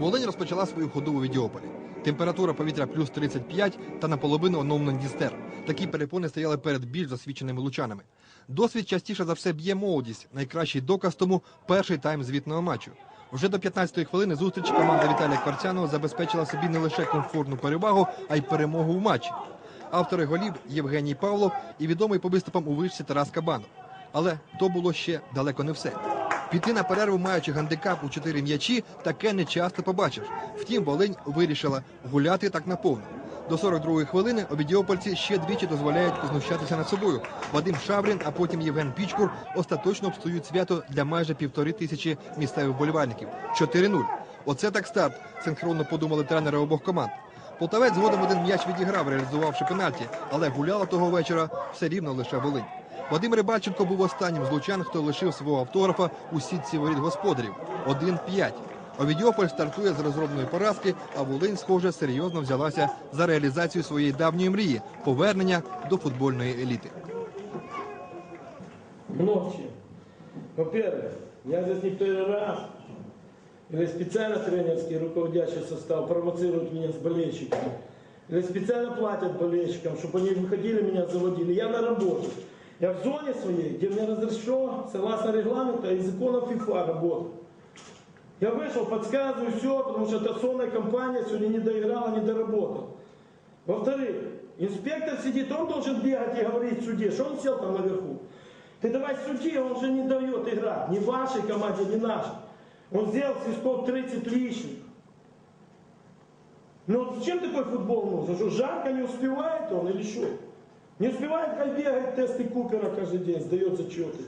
розпочала свою ходу у Відіополі. Температура повітря плюс 35 та наполовину оновлений дістер. Такі перепони стояли перед більш засвідченими лучанами. Досвід частіше за все б'є молодість. Найкращий доказ тому перший тайм звітного матчу. Вже до 15-ї хвилини зустрічі команда Віталія Кварцяного забезпечила собі не лише комфортну перевагу, а й перемогу в матчі. Автори голів Євгеній Павлов і відомий по виступам у вишці Тарас Кабанов. Але то було ще далеко не все. Піти на перерву, маючи гандикап у чотири м'ячі, таке не часто побачиш. Втім, Волинь вирішила гуляти так наповну. До 42-ї хвилини обідіопольці ще двічі дозволяють познущатися над собою. Вадим Шаврін, а потім Євген Пічкур остаточно обстоюють свято для майже півтори тисячі місцевих вболівальників. 4-0. Оце так старт. Синхронно подумали тренери обох команд. Полтавець згодом один м'яч відіграв, реалізувавши пенальті, але гуляла того вечора все рівно лише Волинь. Вадим Рибальченко був останнім з лучан, хто лишив свого автографа у сітці воріт господарів. 1-5. Овідіополь стартує з розробної поразки, а Волинь, схоже, серйозно взялася за реалізацію своєї давньої мрії повернення до футбольної еліти. Много чем. Во-первых, я здесь не первый раз, или специально тренерский руководящий состав провоцирует меня с болельщиками, или специально платят болельщикам, чтобы они выходили, меня заводили. Я на работе. Я в зоне своей, где мне разрешено, согласно регламенту и законам ФИФА работать. Я вышел, подсказываю все, потому что эта сонная компания сегодня не доиграла, не доработала. Во-вторых, инспектор сидит, он должен бегать и говорить суде, что он сел там наверху. Ты давай суди, он же не дает играть. Ни вашей команде, ни нашей. Он сделал свистков 30 лишних. Ну зачем такой футбол нужен? Что жарко не успевает он или что? Не успевает, как бегает тесты Купера каждый день, сдает зачеты.